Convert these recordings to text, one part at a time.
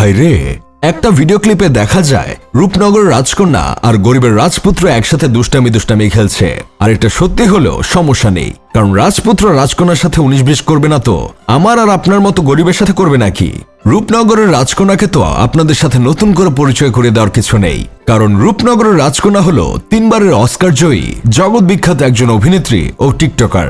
ভাই রে, একটা ভিডিও ক্লিপে দেখা যায়, রূপনগর রাজকন্যা আর গরিবের রাজপুত্র একসাথে দুষ্টামি দুষ্টামি খেলছে। আর এটা সত্যি হলেও সমস্যা নেই, কারণ রাজপুত্র রাজকন্যার সাথে উনিশ বিশ করবে না তো, আমার আর আপনার মতো গরিবের সাথে করবে নাকি? রূপনগরের রাজকন্যাকে তো আপনাদের সাথে নতুন করে পরিচয় করে দেওয়ার কিছু নেই, কারণ রূপনগরের রাজকন্যা হলো তিনবারের অস্কার জয়ী, জগৎ বিখ্যাত একজন অভিনেত্রী ও টিকটকার।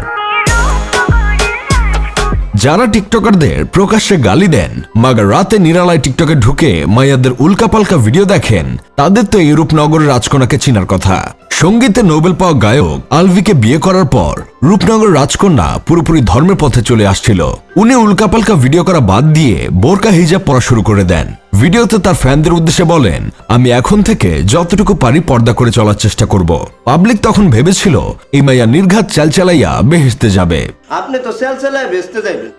যারা টিকটকারদের প্রকাশ্যে গালি দেন মাগার রাতে নিরালায় টিকটকে ঢুকে মাইয়াদের উল্কাপাল্কা ভিডিও দেখেন, তাদের তো ইউরোপ নগরের রাজকোনাকে চিনার কথা। সঙ্গীতে নোবেল পাওয়া গায়ক আলভিকে বিয়ে করার পর রূপনগর রাজকন্যা পুরোপুরি ধর্মের পথে চলে আসছিল। উনি উল্কাপাল্কা ভিডিও করা বাদ দিয়ে বোরকা হিজাব পড়া শুরু করে দেন। ভিডিওতে তার ফ্যানদের উদ্দেশ্যে বলেন আমি এখন থেকে যতটুকু পারি পর্দা করে চলার চেষ্টা করব। পাবলিক তখন ভেবেছিল এই মাইয়া নির্ঘাত চাল চালাইয়া বেহেসতে যাবে। আপনি তো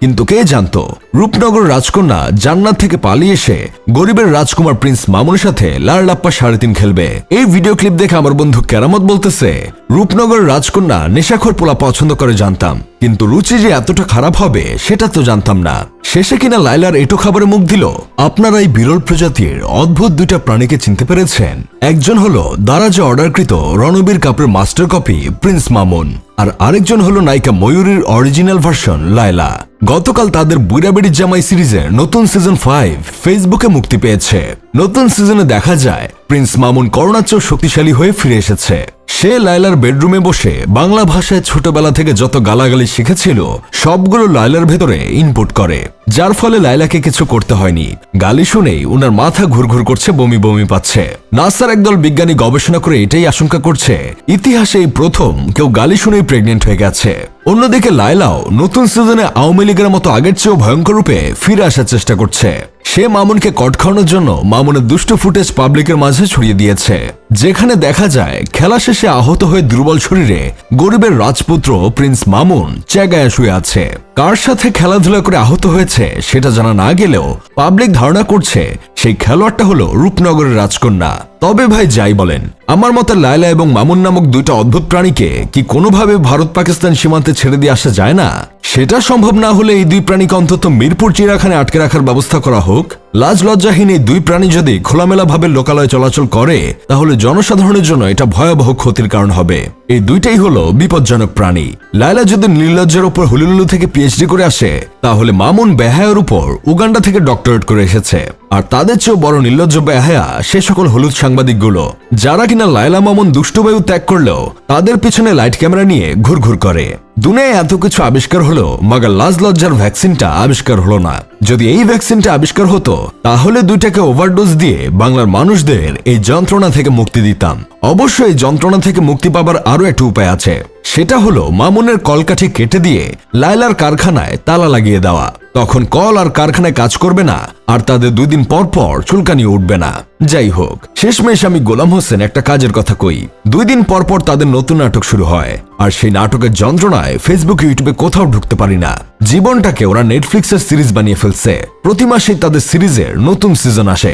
কিন্তু কে জানতো রূপনগর রাজকন্যা জান্নাত থেকে পালিয়ে এসে গরিবের রাজকুমার প্রিন্স মামুনের সাথে লাড়লাপ্পা সাড়ে তিন খেলবে। এই ভিডিও ক্লিপ দেখে আমার বন্ধু কেরামত বলতেছে, রূপনগর রাজকন্যা নেশাখর পোলা পছন্দ করে জানতাম, কিন্তু রুচি যে এতটা খারাপ হবে সেটা তো জানতাম না। শেষে কিনা লাইলার এটো খাবারে মুখ দিল, আপনারা এই বিরল প্রজাতির অদ্ভুত দুইটা প্রাণীকে চিনতে পেরেছেন। একজন হলো দারাজে অর্ডারকৃত রণবীর কাপুরের মাস্টার কপি প্রিন্স মামুন, আর আরেকজন হলো নায়িকা ময়ূরীর অরিজিনাল ভার্সন লায়লা। গতকাল তাদের বুড়াবেড়ি জামাই সিরিজের নতুন সিজন ফাইভ ফেসবুকে মুক্তি পেয়েছে। নতুন সিজনে দেখা যায় প্রিন্স মামুন করোনার চেয়েও শক্তিশালী হয়ে ফিরে এসেছে। সে লায়লার বেডরুমে বসে বাংলা ভাষায় ছোটবেলা থেকে যত গালাগালি শিখেছিল, সবগুলো লায়লার ভেতরে ইনপুট করে। যার ফলে লায়লাকে কিছু করতে হয়নি। গালি শুনেই উনার মাথা ঘুরঘুর করছে, বমি বমি পাচ্ছে। নাসার একদল বিজ্ঞানী গবেষণা করে এটাই আশঙ্কা করছে, ইতিহাসে এই প্রথম কেউ গালি শুনেই প্রেগনেন্ট হয়ে গেছে। অন্যদিকে লায়লাও নতুন সিজনে আওয়ামী লীগের মতো আগের চেয়েও ভয়ঙ্কর রূপে ফিরে আসার চেষ্টা করছে। সে মামুনকে কট খাওয়ানোর জন্য মামুনের দুষ্ট ফুটেজ পাবলিকের মাঝে ছড়িয়ে দিয়েছে। যেখানে দেখা যায়, খেলা শেষে আহত হয়ে দুর্বল শরীরে গরিবের রাজপুত্র প্রিন্স মামুন চেগায় শুয়ে আছে। কার সাথে খেলাধুলা করে আহত হয়েছে সেটা জানা না গেলেও পাবলিক ধারণা করছে সেই খেলোয়াড়টা হলো রূপনগরের রাজকন্যা। তবে ভাই যাই বলেন, আমার মতে লায়লা এবং মামুন নামক দুইটা অদ্ভুত প্রাণীকে কি কোনোভাবে ভারত পাকিস্তান সীমান্তে ছেড়ে দিয়ে আসা যায় না? সেটা সম্ভব না হলে এই দুই প্রাণীকে অন্তত মিরপুর চিড়াখানে আটকে রাখার ব্যবস্থা করা হোক। লাজ লজ্জাহীন এই দুই প্রাণী যদি খোলামেলা ভাবে লোকালয়ে চলাচল করে, তাহলে জনসাধারণের জন্য এটা ভয়াবহ ক্ষতির কারণ হবে। এই দুইটাই হলো বিপজ্জনক প্রাণী। লায়লা যদি নির্লজ্জের উপর হুলুলুলু থেকে পিএইচডি করে আসে, তাহলে মামুন বেহায়ের উপর উগান্ডা থেকে ডক্টরেট করে এসেছে। আর তাদের চেয়েও বড় নির্লজ্জ বেহায়া সে সকল হলুদ সাংবাদিকগুলো, যারা কিনা লায়লা মামুন দুষ্টবায়ু ত্যাগ করলেও তাদের পিছনে লাইট ক্যামেরা নিয়ে ঘুরঘুর করে। দুনিয়ায় এত কিছু আবিষ্কার হলো, মাগার লাজ লজ্জার ভ্যাকসিনটা আবিষ্কার হলো না। যদি এই ভ্যাকসিনটা আবিষ্কার হতো, তাহলে দুইটাকে ওভারডোজ দিয়ে বাংলার মানুষদের এই যন্ত্রণা থেকে মুক্তি দিতাম। অবশ্যই এই যন্ত্রণা থেকে মুক্তি পাবার আরও একটা উপায় আছে। সেটা হলো মামুনের কলকাঠি কেটে দিয়ে লাইলার কারখানায় তালা লাগিয়ে দেওয়া। তখন কল আর কারখানায় কাজ করবে না, আর তাদের দুই দিন পর পর চুলকানি উঠবে না। যাই হোক, শেষমেশ আমি গোলাম হোসেন একটা কাজের কথা কই। দুই দিন পর পর তাদের নতুন নাটক শুরু হয়, আর সেই নাটকের যন্ত্রণায় ফেসবুক ইউটিউবে কোথাও ঢুকতে পারি না। জীবনটাকে ওরা নেটফ্লিক্সের সিরিজ বানিয়ে ফেলছে। প্রতি মাসেই তাদের সিরিজের নতুন সিজন আসে।